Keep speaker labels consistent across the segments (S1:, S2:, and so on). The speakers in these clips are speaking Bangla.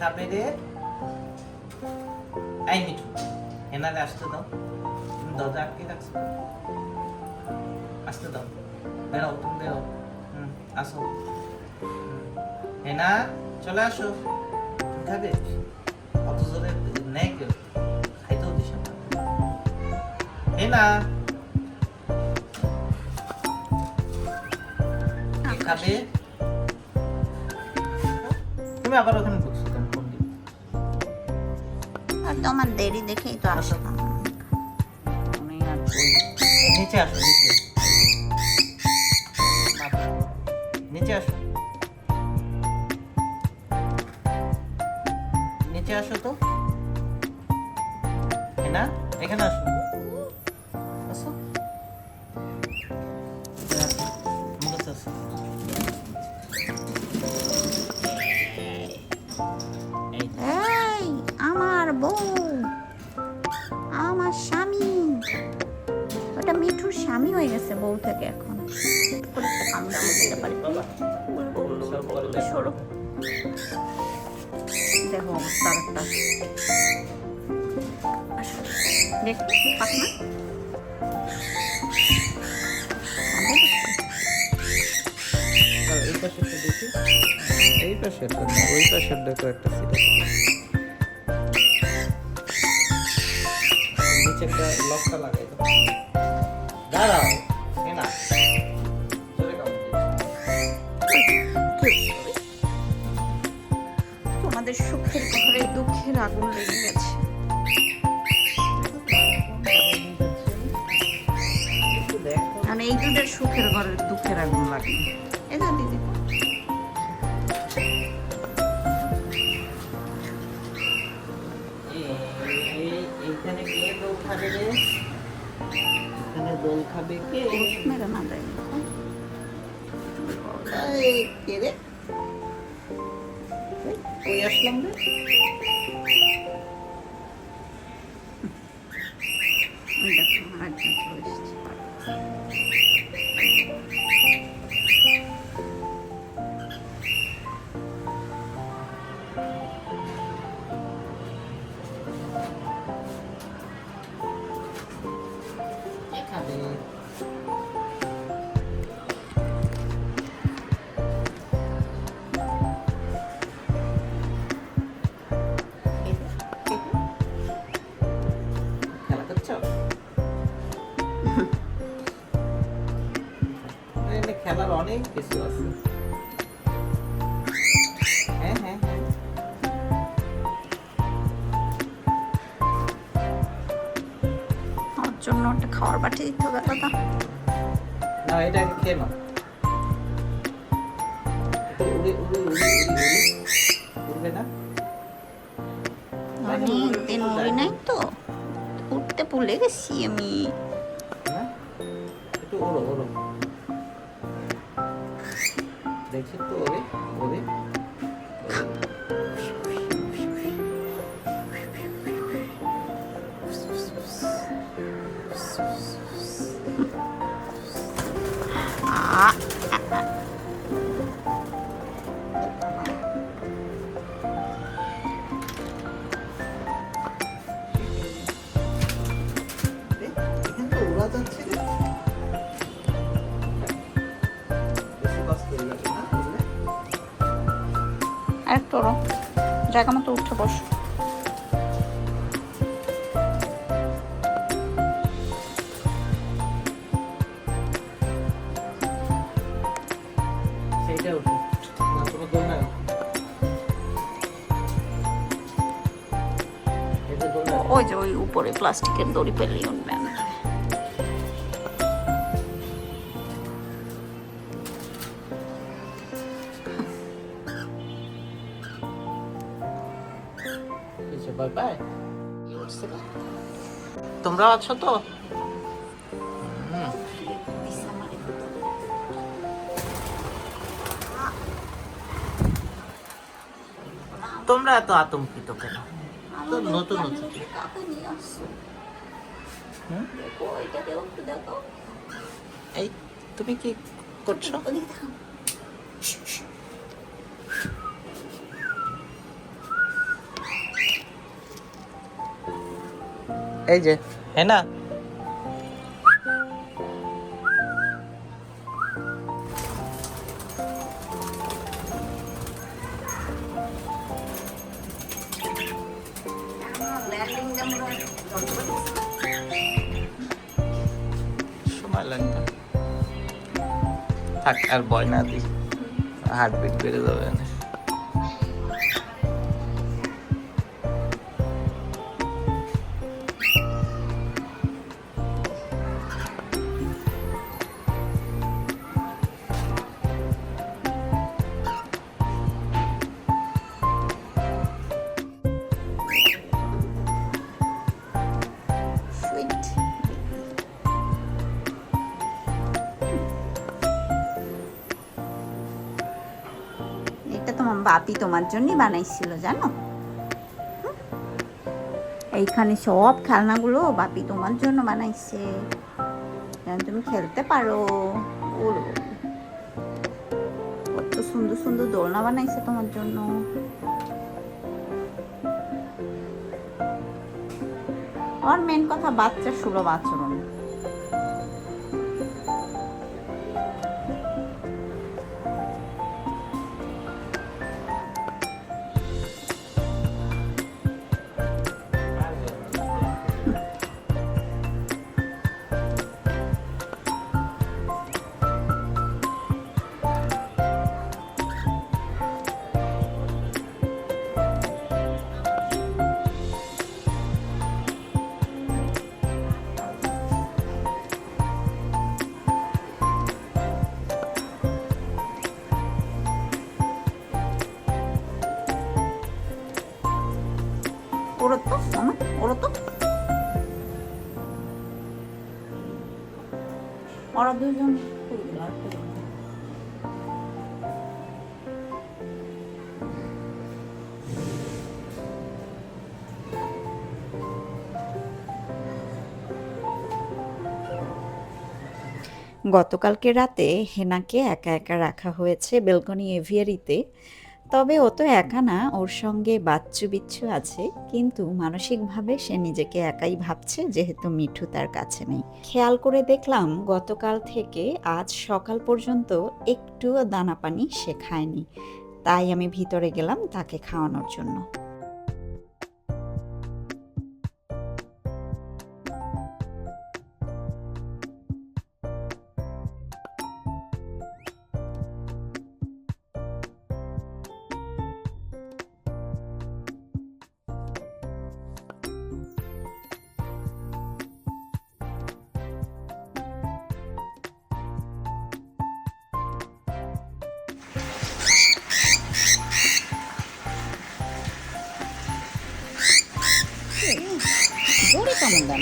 S1: খাবে রে এই মিঠু, এনারে আসতে দাও। তুমি দরজা আটকে রাখছো। আসতে দাও। তুমি হুম, আসো। হেনা চলে আসো। খাবে? অত জোরে নেই কেউ? খাইতেও দিস হেনা খাবে? তুমি আবার ওখানে
S2: আর তোমার দেরি দেখেই তো আসলাম। আমি আর
S1: নিচে আসো, নিচে। নিচে আসো। নিচে আসো তো। না এখানে আসো। এই পাশেরটা না ওই পাশেরটা তো একটা সিট নিচে একটা লকটা লাগাই দাও। দাঁড়াও না।
S2: তোমাদের সুখের ঘরে দুঃখের আগুন লেগে গেছে। মানে এই দুধের সুখের ঘরে দুঃখের আগুন লাগে
S1: এখানে দোল খাবে কে
S2: মেরে না দেয়
S1: এই, কে রে এই, কই আসলাম রে এখানে অনেক কিছু আছে। হ্যাঁ হ্যাঁ হ্যাঁ।
S2: ওর জন্য একটা খাবার পাঠিয়ে দিতে হবে দাদা।
S1: না এটাকে খেয়ে নাও। উড়ে উড়ে উড়ে উড়ে উড়ে। উড়বে না?
S2: অনেক দিন উড়ি নাই তো। উঠতে ভুলে গেছি আমি।
S1: একটু ওড়ো ওড়ো। দেখি তো ওরে ওরে।
S2: আ,
S1: এখানে ওরো।
S2: জায়গা মতো উঠে বস। ওই যে ওই উপরে প্লাস্টিকের দড়ি পেলেই উঠবে
S1: ভালো আছো তো? তোমরা এত আতঙ্কিত কেন? নতুন নতুন। এই তুমি কি করছ? এই যে হেনা সময় লাগবে থাক আর ভয় না দিই। হার্টবিট বেড়ে যাবে না
S2: বাপি তোমার জন্যই বানাইছিল, জানো? এইখানে সব খেলনাগুলো বাপি তোমার জন্য বানাইছে। তুমি খেলতে পারো। কত সুন্দর সুন্দর দোলনা বানাইছে তোমার জন্য। আর মেন কথা বাচ্চা সুলভ আচরণ। দুজন? গতকালকে রাতে হেনাকে একা একা রাখা হয়েছে বেলকনি এভিয়ারিতে তবে ও তো একা না, ওর সঙ্গে বাচ্চু বিচ্ছু আছে, কিন্তু মানসিকভাবে সে নিজেকে একাই ভাবছে, যেহেতু মিঠু তার কাছে নেই। খেয়াল করে দেখলাম, গতকাল থেকে আজ সকাল পর্যন্ত একটুও দানা পানি সে খায়নি। তাই আমি ভিতরে গেলাম তাকে খাওয়ানোর জন্য। না।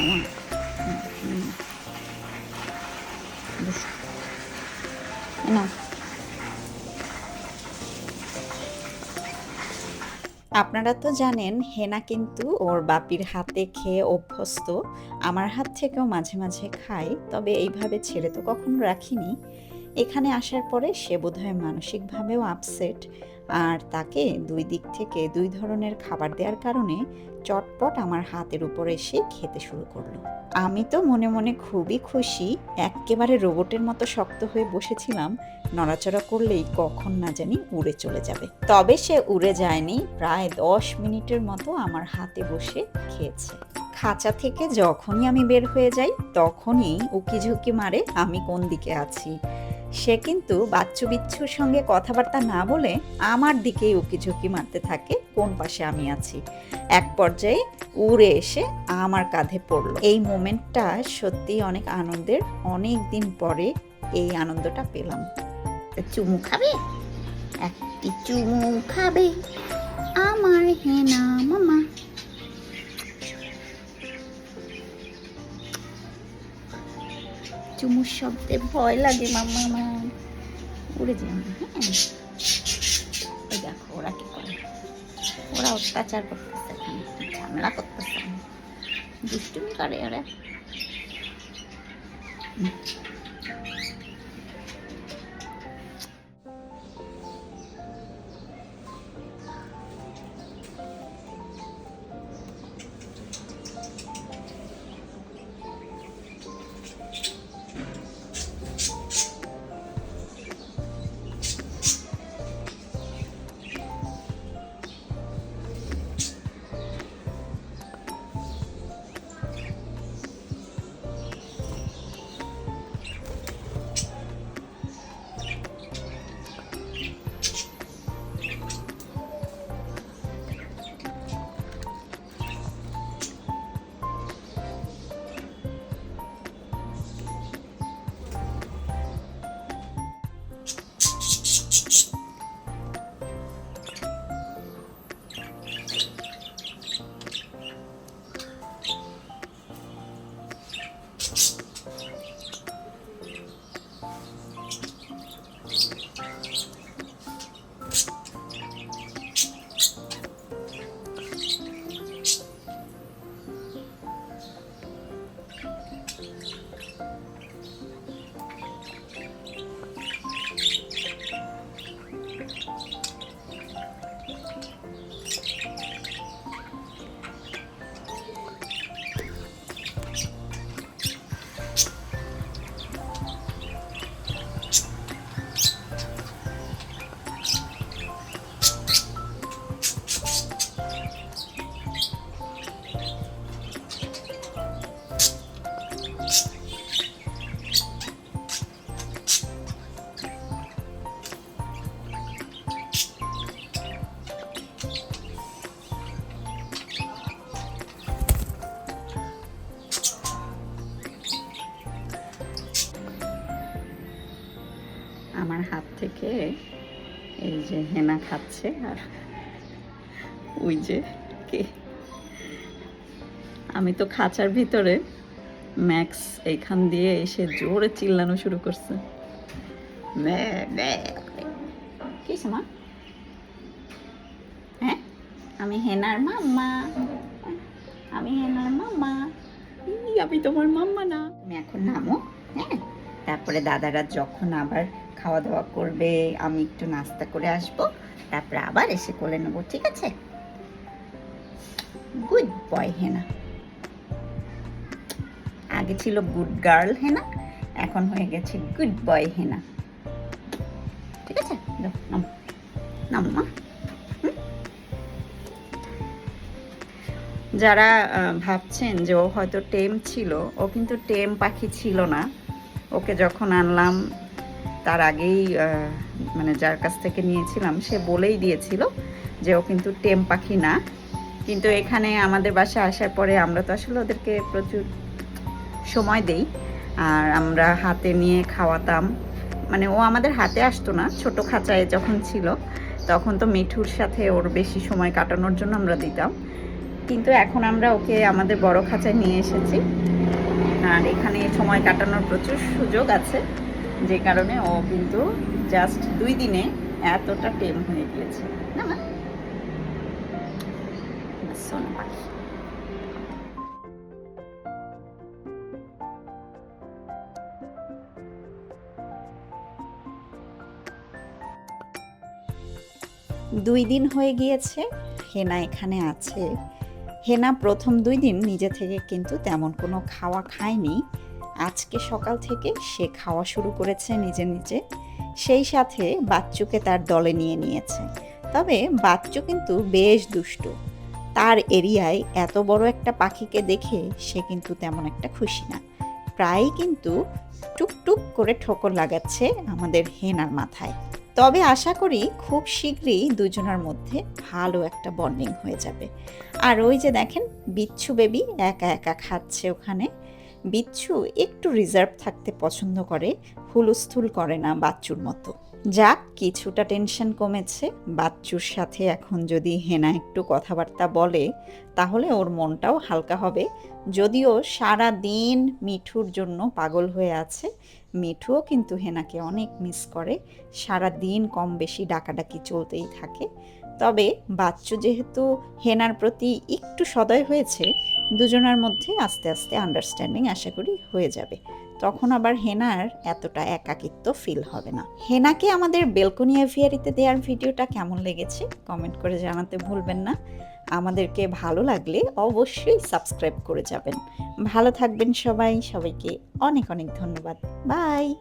S2: আপনারা তো জানেন, হেনা কিন্তু ওর বাপির হাতে খেয়ে অভ্যস্ত। আমার হাত থেকেও মাঝে মাঝে খায়, তবে এইভাবে ছেড়ে তো কখনো রাখিনি। এখানে আসার পরে সে বোধহয় মানসিকভাবেও আপসেট আর তাকে দুই দিক থেকে দুই ধরনের খাবার দেওয়ার কারণে চটপট আমার হাতের উপর এসে খেতে শুরু করল। আমি তো মনে মনে খুবই খুশি, একেবারে রোবটের মতো শক্ত হয়ে বসেছিলাম, নড়াচড়া করলেই কখন না জানি উড়ে চলে যাবে। তবে সে উড়ে যায়নি, প্রায় দশ মিনিটের মতো আমার হাতে বসে খেয়েছে। খাঁচা থেকে যখনই আমি বের হয়ে যাই, তখনই উকি ঝুঁকি মারে আমি কোন দিকে আছি। সে কিন্তু বাচ্চু বিচ্ছুর সঙ্গে কথাবার্তা না বলে আমার দিকেই উকি ঝুঁকি মারতে থাকে, কোন পাশে আমি আছি। এক পর্যায়ে উড়ে এসে আমার কাঁধে পড়ল। এই মোমেন্টটা সত্যি অনেক আনন্দের। অনেক দিন পরে এই আনন্দটা পেলাম। চুমু খাবে? একটি চুমু খাবে। আমার হেনা মামা। চুমুর শব্দে ভয় লাগে মামা। আমার উড়ে যান হ্যাঁ। ওই দেখো ওরা কি করে? ওরা অত্যাচার করতেছে এখানে ঝামেলা করতেছে। দুষ্টুমি করে ওরা। খাচ্ছে আর ওই যে কে? আমি তো খাঁচার ভিতরে ম্যাক্স এইখান দিয়ে এসে জোরে চিল্লানো শুরু করছে। কি মা? হ্যাঁ? আমি হেনার মাম্মা। আমি হেনার মাম্মা। আমি তোমার মাম্মা না। তুমি এখন নামো হ্যাঁ? তারপরে দাদারা যখন আবার খাওয়া দাওয়া করবে, আমি একটু নাস্তা করে আসব। তারপরে আবার এসে কোলে নেব, ঠিক আছে? Good boy Hena. আগে ছিল গুড গার্ল হেনা। এখন হয়ে গেছে গুড বয় হেনা। ঠিক আছে? যারা ভাবছেন যে ও হয়তো টেম ছিল, ও কিন্তু টেম পাখি ছিল না। ওকে যখন আনলাম, তার আগেই মানে যার কাছ থেকে নিয়েছিলাম, সে বলেই দিয়েছিল যে ও কিন্তু টেম পাখি না। কিন্তু এখানে আমাদের বাসায় আসার পরে আমরা তো আসলে ওদেরকে প্রচুর সময় দেই, আর আমরা হাতে নিয়ে খাওয়াতাম। মানে ও আমাদের হাতে আসতো না, ছোট খাঁচায় যখন ছিল, তখন তো মিঠুর সাথে ওর বেশি সময় কাটানোর জন্য আমরা দিতাম। কিন্তু এখন আমরা ওকে আমাদের বড় খাঁচায় নিয়ে এসেছি, আর এখানে সময় কাটানোর প্রচুর সুযোগ আছে। যে কারণে ও কিন্তু জাস্ট দুই দিনে এতটা টেম হয়ে গিয়েছে। দুই দিন হয়ে গিয়েছে, হেনা এখানে আছে। হেনা প্রথম দুই দিন নিজে থেকে কিন্তু তেমন কোনো খাওয়া খায়নি। আজকে সকাল থেকে সে খাওয়া শুরু করেছে নিজে নিজে। সেই সাথে বাচ্চুকে তার দলে নিয়ে নিয়েছে। তবে বাচ্চু কিন্তু বেশ দুষ্টু। তার এরিয়ায় এত বড় একটা পাখিকে দেখে সে কিন্তু তেমন একটা খুশি না। প্রায়ই কিন্তু টুকটুক করে ঠোকর লাগাচ্ছে আমাদের হেনার মাথায়। তবে আশা করি খুব শীঘ্রই দুজনের মধ্যে ভালো একটা বন্ডিং হয়ে যাবে। আর ওই যে দেখেন, বিচ্ছু বেবি একা একা খাচ্ছে ওখানে। বিচ্ছু একটু রিজার্ভ থাকতে পছন্দ করে, হুলুস্থুল করে না বাচ্চুর মতো। যাক, কিছুটা টেনশন কমেছে। বাচ্চুর সাথে এখন যদি হেনা একটু কথাবার্তা বলে, তাহলে ওর মনটাও হালকা হবে। যদিও সারা দিন মিঠুর জন্য পাগল হয়ে আছে, মিঠুও কিন্তু হেনাকে অনেক মিস করে। সারা দিন কম বেশি ডাকাডাকি চলতেই থাকে। তবে বাচ্চু যেহেতু হেনার প্রতি একটু সদয় হয়েছে, দুজনের মধ্যে আস্তে আস্তে আন্ডারস্ট্যান্ডিং আশা করি হয়ে যাবে। তখন আবার হেনার এতটা একাকিত্ব ফিল হবে না। হেনাকে আমাদের বেলকনি এভিয়ারিতে দেওয়ার ভিডিওটা কেমন লেগেছে কমেন্ট করে জানাতে ভুলবেন না। আমাদেরকে ভালো লাগলে অবশ্যই সাবস্ক্রাইব করে যাবেন। ভালো থাকবেন সবাই, সবাইকে অনেক অনেক ধন্যবাদ। বাই